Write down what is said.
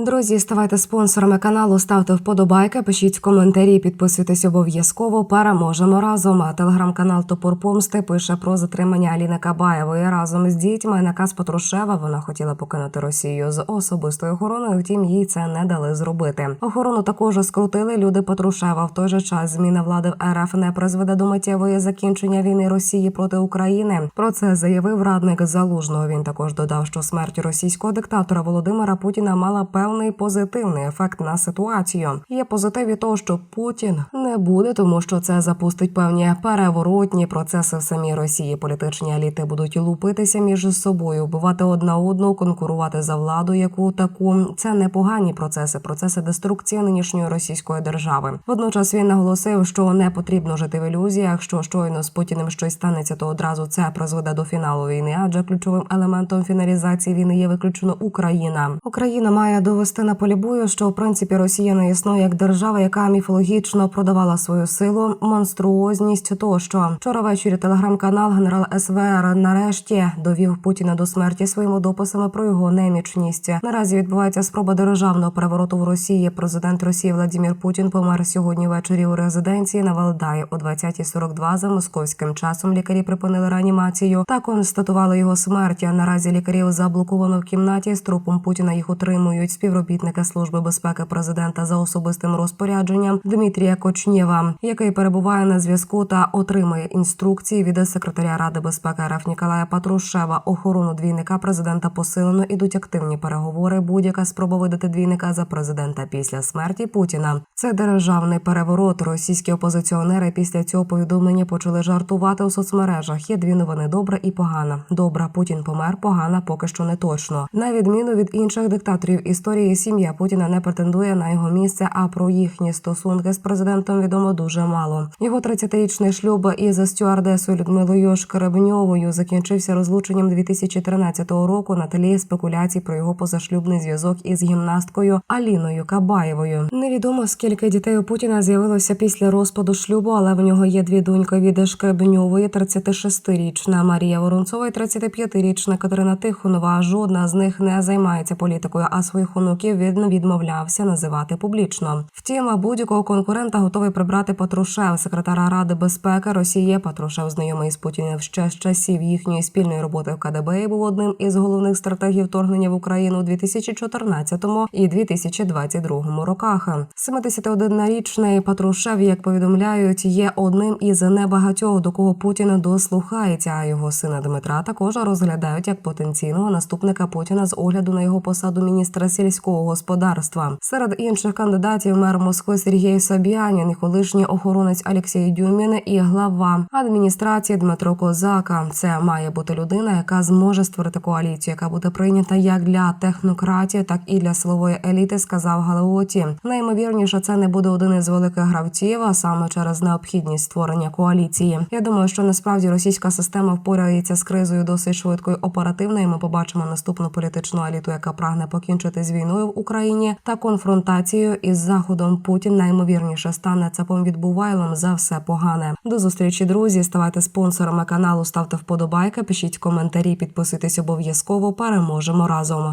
Друзі, ставайте спонсорами каналу, ставте вподобайки, пишіть коментарі, підписуйтесь обов'язково. Переможемо разом. А Телеграм-канал Топор Помсти пише про затримання Аліни Кабаєвої разом з дітьми. Наказ Патрушева вона хотіла покинути Росію з особистою охороною. Втім, їй це не дали зробити. Охорону також скрутили люди Патрушева. В той же час зміна влади в РФ не призведе до миттєвої закінчення війни Росії проти України. Про це заявив радник залужного. Він також додав, що смерть російського диктатора Володимира Путіна мала певний позитивний ефект на ситуацію. Є позитив від того, що Путін не буде, тому що це запустить певні переворотні процеси в самій Росії. Політичні еліти будуть лупитися між собою, вбивати одна одну, конкурувати за владу, яку таку це непогані процеси, процеси деструкції нинішньої російської держави. Водночас він наголосив, що не потрібно жити в ілюзіях, що щойно з Путіним щось станеться, то одразу це призведе до фіналу війни. Адже ключовим елементом фіналізації війни є виключно Україна. Україна має довести на полі бою, що в принципі Росія не існує як держава, яка міфологічно продавала свою силу, монструозність тощо. Вчора ввечері телеграм-канал генерал СВР нарешті довів Путіна до смерті своїми дописами про його немічність. Наразі відбувається спроба державного перевороту в Росії. Президент Росії Владимир Путін помер сьогодні ввечері у резиденції на Валдаї о 20.42 за московським часом. Лікарі припинили реанімацію та констатували його смерть. Наразі лікарів заблоковано в кімнаті. З трупом Путіна їх утримують співробітники служби безпеки президента за особистим розпорядженням Дмитрія Кочнєва, який перебуває на зв'язку та отримує інструкції від секретаря ради безпеки РФ Ніколая Патрушева. Охорону двійника президента посилено ідуть активні переговори. Будь-яка спроба видати двійника за президента після смерті Путіна. Це державний переворот. Російські опозиціонери після цього повідомлення почали жартувати у соцмережах. Є дві новини: добра і погана. Добра Путін помер, погана поки що не точно. На відміну від інших диктаторів історії, сім'я Путіна не претендує на його місце. А про їхні стосунки з президентом відомо дуже мало. Його 30-річний шлюб із стюардесою Людмилою Шкаребньовою закінчився розлученням 2013 року на тлі спекуляцій про його позашлюбний зв'язок із гімнасткою Аліною Кабаєвою. Невідомо скільки дітей у Путіна з'явилося після розпаду шлюбу, але в нього є дві доньки від Шкребньової, 36-річна Марія Воронцова і 35-річна Катерина Тихонова. Жодна з них не займається політикою, а своїх онуків він відмовлявся називати публічно. Втім, будь-якого конкурента готовий прибрати Патрушев, секретара Ради безпеки Росії. Патрушев знайомий з Путіним ще з часів їхньої спільної роботи в КДБ і був одним із головних стратегів вторгнення в Україну у 2014 і 2022 роках. 71-річний Патрушев, як повідомляють, є одним із небагатьох, до кого Путін дослухається. А його сина Дмитра також розглядають як потенційного наступника Путіна з огляду на його посаду міністра сільського господарства. Серед інших кандидатів мер Москви Сергій Собянін, і колишній охоронець Олексій Дюмін і глава адміністрації Дмитро Козака. Це має бути людина, яка зможе створити коаліцію, яка буде прийнята як для технократії, так і для силової еліти. Сказав Галеоті. Наймовірніше, це не буде один із великих гравців, а саме через необхідність створення коаліції. Я думаю, що насправді російська система впорається з кризою досить швидко і оперативно. і Ми побачимо наступну політичну еліту, яка прагне покінчити з війною в Україні та конфронтацією із заходом. Путін наймовірніше стане цапом відбувайлом за все погане. До зустрічі, друзі. Ставайте спонсорами каналу, ставте вподобайки, пишіть коментарі, підписуйтесь обов'язково. Переможемо разом.